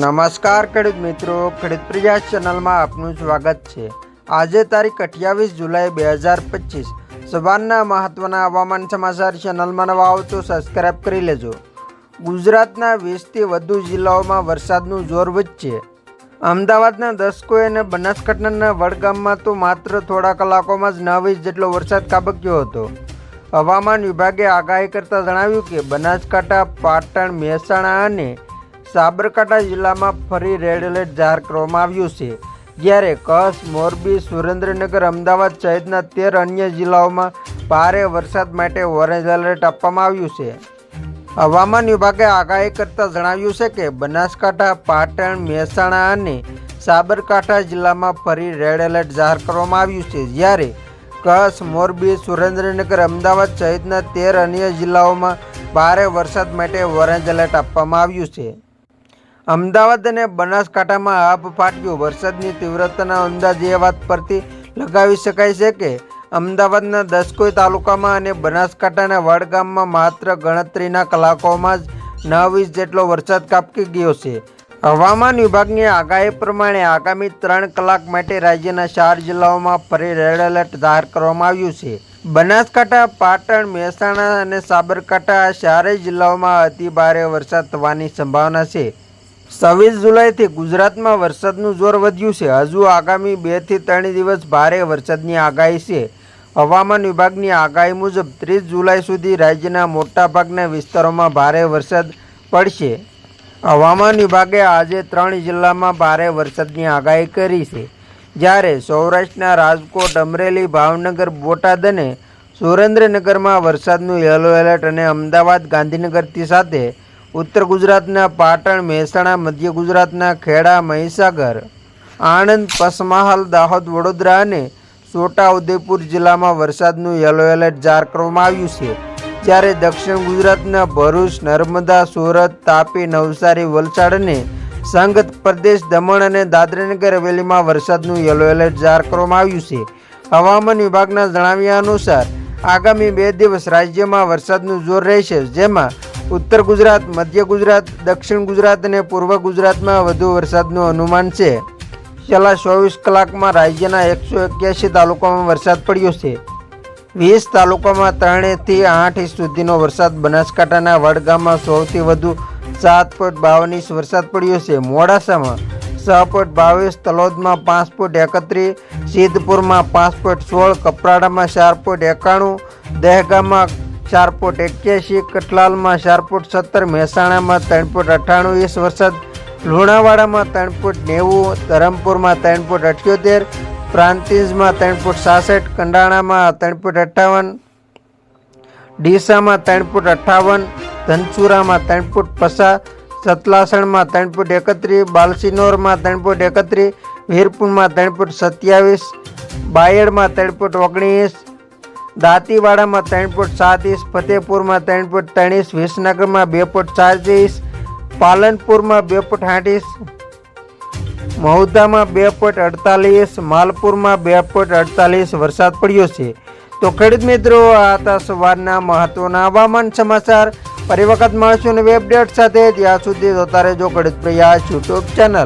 નમસ્કાર, ખેડૂત મિત્રો. ખેડૂત પ્રજા ચેનલમાં આપનું સ્વાગત છે. આજે તારીખ અઠ્યાવીસ જુલાઈ બે હજાર પચીસ. સવારના મહત્વના હવામાન સમાચાર ચેનલમાં નવા આવો તો સબસ્ક્રાઇબ કરી લેજો. ગુજરાતના વીસથી વધુ જિલ્લાઓમાં વરસાદનું જોર વધશે. અમદાવાદના દસકોએ અને બનાસકાંઠાના વડગામમાં તો માત્ર થોડા કલાકોમાં જ નવ ઇંચ જેટલો વરસાદ કાબક્યો હતો. હવામાન વિભાગે આગાહી કરતાં જણાવ્યું કે બનાસકાંઠા, પાટણ, મહેસાણા અને સાબરકાંઠા જિલ્લામાં ફરી રેડ એલર્ટ જાહેર કરવામાં આવ્યું છે. જ્યારે કચ્છ, મોરબી, સુરેન્દ્રનગર, અમદાવાદ સહિતના તેર અન્ય જિલ્લાઓમાં ભારે વરસાદ માટે ઓરેન્જ એલર્ટ આપવામાં આવ્યું છે. હવામાન વિભાગે આગાહી કરતાં જણાવ્યું છે કે બનાસકાંઠા, પાટણ, મહેસાણા અને સાબરકાંઠા જિલ્લામાં ફરી રેડ એલર્ટ જાહેર કરવામાં આવ્યું છે. જ્યારે કચ્છ, મોરબી, સુરેન્દ્રનગર, અમદાવાદ સહિતના તેર અન્ય જિલ્લાઓમાં ભારે વરસાદ માટે ઓરેન્જ એલર્ટ આપવામાં આવ્યું છે. અમદાવાદ અને બનાસકાંઠામાં આભ ફાટ્યું. વરસાદની તીવ્રતાના અંદાજ એ વાત પરથી લગાવી શકાય છે કે અમદાવાદના દસકોઈ તાલુકામાં અને બનાસકાંઠાના વડગામમાં માત્ર ગણતરીના કલાકોમાં જ નવ ઇંચ જેટલો વરસાદ કાપકી ગયો છે. હવામાન વિભાગની આગાહી પ્રમાણે આગામી ત્રણ કલાક માટે રાજ્યના ચાર જિલ્લાઓમાં ફરી રેડ એલર્ટ જાહેર કરવામાં આવ્યું છે. બનાસકાંઠા, પાટણ, મહેસાણા અને સાબરકાંઠા આ ચારેય જિલ્લાઓમાં અતિ ભારે વરસાદ થવાની સંભાવના છે. છવ્વીસ જુલાઈથી ગુજરાતમાં વરસાદનું જોર વધ્યું છે. હજુ આગામી બેથી ત્રણ દિવસ ભારે વરસાદની આગાહી છે. હવામાન વિભાગની આગાહી મુજબ ત્રીસ જુલાઈ સુધી રાજ્યના મોટાભાગના વિસ્તારોમાં ભારે વરસાદ પડશે. હવામાન વિભાગે આજે ત્રણ જિલ્લામાં ભારે વરસાદની આગાહી કરી છે. જ્યારે સૌરાષ્ટ્રના રાજકોટ, અમરેલી, ભાવનગર, બોટાદ અને સુરેન્દ્રનગરમાં વરસાદનું યલો એલર્ટ અને અમદાવાદ, ગાંધીનગરથી સાથે ઉત્તર ગુજરાતના પાટણ, મહેસાણા, મધ્ય ગુજરાતના ખેડા, મહીસાગર, આણંદ, પસમહાલ, દાહોદ, વડોદરા અને છોટાઉદેપુર જિલ્લામાં વરસાદનું યલો એલર્ટ જાહેર કરવામાં આવ્યું છે. જ્યારે દક્ષિણ ગુજરાતના ભરૂચ, નર્મદા, સુરત, તાપી, નવસારી, વલસાડ અને સંઘ પ્રદેશ દમણ અને દાદરાનગર હવેલીમાં વરસાદનું યલો એલર્ટ જાહેર કરવામાં આવ્યું છે. હવામાન વિભાગના જણાવ્યા અનુસાર, આગામી બે દિવસ રાજ્યમાં વરસાદનું જોર રહેશે, જેમાં ઉત્તર ગુજરાત, મધ્ય ગુજરાત, દક્ષિણ ગુજરાત અને પૂર્વ ગુજરાતમાં વધુ વરસાદનું અનુમાન છે. છેલ્લા ચોવીસ કલાકમાં રાજ્યના એકસો એક્યાસી તાલુકામાં વરસાદ પડ્યો છે. વીસ તાલુકામાં ત્રણેથી આઠ ઇંચ સુધીનો વરસાદ બનાસકાંઠાના વડગામમાં સૌથી વધુ સાત પોઈન્ટ બાવન ઇંચ વરસાદ પડ્યો છે. મોડાસામાં છ પોઈન્ટ બાવીસ, તલોદમાં પાંચ પોઈન્ટ એકત્રીસ, સિદ્ધપુરમાં પાંચ પોઈન્ટ સોળ, કપરાડામાં ચાર પોઈન્ટ એકાણું દહેગામમાં ચાર પોઈન્ટ એક્યાસી કટલાલમાં ચાર પોઈન્ટ સત્તર, મહેસાણામાં ત્રણ પોઈન્ટ અઠ્ઠાણું ઇંચ વરસાદ લુણાવાડામાં ત્રણ પોઈન્ટ નેવું, ધરમપુરમાં ત્રણ પોઈન્ટ અઠ્યોતેર, પ્રાંતિજમાં ત્રણ પોઈન્ટ સાસઠ, કંડાણામાં ત્રણ પોઈન્ટ અઠ્ઠાવન, ડીસામાં ત્રણ પોઈન્ટ અઠ્ઠાવન, ધનસુરામાં ત્રણ પોઈન્ટ પચાસ સતલાસણમાં ત્રણ પોઈન્ટ એકત્રીસ, બાલસિનોરમાં ત્રણ પોઈન્ટ એકત્રીસ, વીરપુરમાં ત્રણ પોઈન્ટ સત્યાવીસ, બાયડમાં ત્રણ પોઈન્ટ ઓગણીસ દાંતીવાડામાં ત્રણ પોઈન્ટ સાત ઇંચ, ફતેપુરમાં ત્રણ પોઈન્ટ ત્રણ ઇંચ, વિસનગરમાં બે પોઈન્ટ ચાર ઇંચ, પાલનપુરમાં બે પોઈન્ટ આઠ ઇંચ મહુદામાં બે પોઈન્ટ અડતાલીસ માલપુરમાં બે પોઈન્ટ અડતાલીસ વરસાદ પડ્યો છે. તો ખેડૂત મિત્રો, આ હતા સવારના મહત્વના હવામાન સમાચાર. ફરી વખત મળશું નવી અપડેટ સાથે. ત્યાં સુધી જોતા રહેજો ખેડૂત પ્રયાસ યુટ્યુબ ચેનલ